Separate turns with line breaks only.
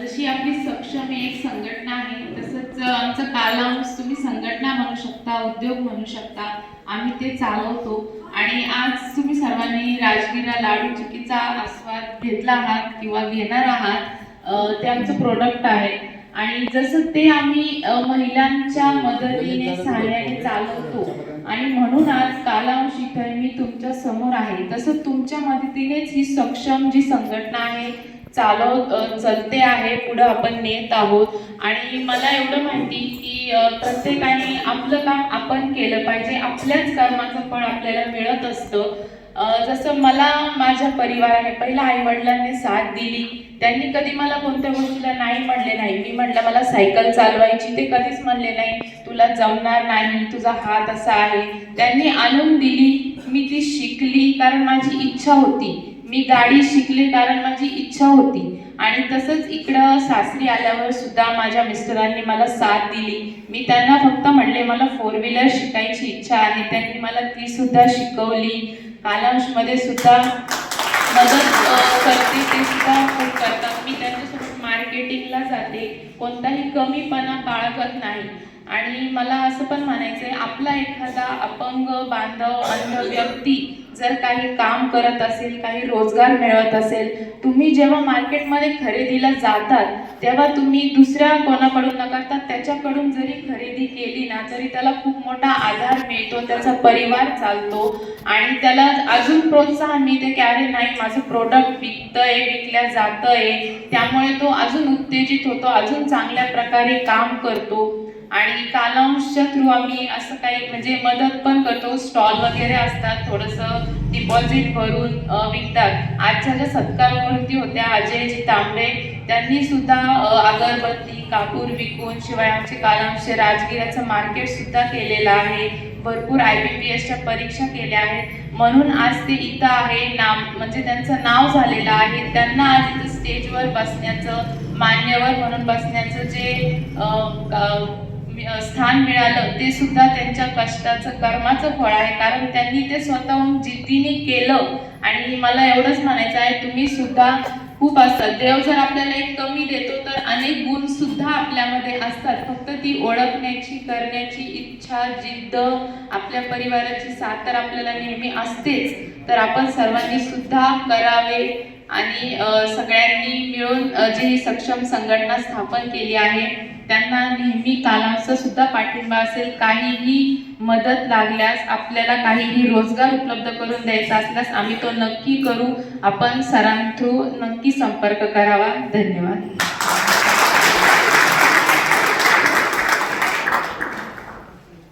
जशी आपली सक्षम ही एक संघटना आहे तसंच आमचं कालांश तुम्ही संघटना म्हणू शकता उद्योग म्हणू शकता आम्ही ते चालवतो. आणि आज तुम्ही सर्वांनी राजगिरा लाडू चिक्कीचा आस्वाद घेतला आहात किंवा घेणार आहात ते आमचं प्रोडक्ट आहे. आणि जसं ते आम्ही महिलांच्या मदतीने सहाय्याने चालवतो. आणि म्हणून आज कालांश इथे मी तुमच्यासमोर आहे. तसं तुमच्या मदतीनेच ही सक्षम जी संघटना आहे चालव चलते आहे पुढं आपण नेत आहोत. आणि मला एवढं माहिती की प्रत्येकाने आपलं काम आपण केलं पाहिजे आपल्याच कर्माचं फळ आपल्याला मिळत असतं. जसं मला माझ्या परिवाराने पहिला आई वडिलांनी साथ दिली. त्यांनी कधी मला कोणत्या गोष्टीला नाही म्हणले नाही. मी म्हटलं मला सायकल चालवायची. ते कधीच म्हणले नाही तुला जमणार नाही तुझा हात असा आहे. त्यांनी आणून दिली मी ती शिकली कारण माझी इच्छा होती. मी गाडी शिकले कारण माझी इच्छा होती. आणि तसंच इकडं सासरी आल्यावर सुद्धा माझ्या मिस्टरांनी मला साथ दिली. मी त्यांना फक्त म्हणले मला फोर व्हीलर शिकायची इच्छा आहे. त्यांनी मला ती सुद्धा शिकवली. कालांशमध्ये सुद्धा मदत करते ते सुद्धा खूप करतात. मी त्यांच्यासोबत मार्केटिंगला जाते. कोणताही कमीपणा बाळगत नाही. आणि मला असं पण म्हणायचं आहे आपला एखादा अपंग बांधव अंध व्यक्ती जर काही काम करत असेल काही रोजगार मिळवत असेल तुम्ही जेव्हा मार्केटमध्ये खरेदीला जातात तेव्हा तुम्ही दुसऱ्या कोणाकडून न करता त्याच्याकडून जरी खरेदी केली ना तरी त्याला खूप मोठा आधार मिळतो त्याचा परिवार चालतो आणि त्याला अजून प्रोत्साहन मिळते की अरे नाही माझं प्रोडक्ट विकतंय विकल्या जातंय. त्यामुळे तो अजून उत्तेजित होतो अजून चांगल्या प्रकारे काम करतो. आणि कालांशच्या थ्रू आम्ही असं काही म्हणजे मदत पण करतो. स्टॉल वगैरे असतात थोडंसं डिपॉझिट भरून विकतात. आजच्या ज्या सत्कार मूर्ती होत्या अजयजी तांबे त्यांनी सुद्धा अगरबत्ती कापूर विकून शिवाय आमचे कालांशचे राजगिराचं मार्केट सुद्धा केलेलं आहे. भरपूर आय बी पी एसच्या परीक्षा केल्या आहेत. म्हणून आज ते इथं आहे. नाम म्हणजे त्यांचं नाव झालेलं आहे. त्यांना आज इथं स्टेजवर बसण्याचं मान्यवर म्हणून बसण्याचं जे स्थान मिळालं ते सुद्धा त्यांच्या कष्टाचं कर्माचं फळ आहे. कारण त्यांनी ते स्वतःहून जिद्दीने केलं. आणि मला एवढंच म्हणायचं आहे तुम्ही सुद्धा खूप असतात. देव जर आपल्याला एक कमी देतो तर अनेक गुण सुद्धा आपल्यामध्ये असतात. फक्त ती ओळखण्याची करण्याची इच्छा जिद्द आपल्या परिवाराची साथ तर आपल्याला नेहमी असतेच. तर आपण सर्वांनी सुद्धा करावे. आणि सगळ्यांनी मिळून जी ही सक्षम संघटना स्थापन केली आहे त्यांना नेहमी कालांचा सुद्धा पाठिंबा असेल. काहीही मदत लागल्यास आपल्याला काहीही रोजगार उपलब्ध करून द्यायचा असल्यास आम्ही तो नक्की करू. आपण सरांथ्रू नक्की संपर्क करावा. धन्यवाद.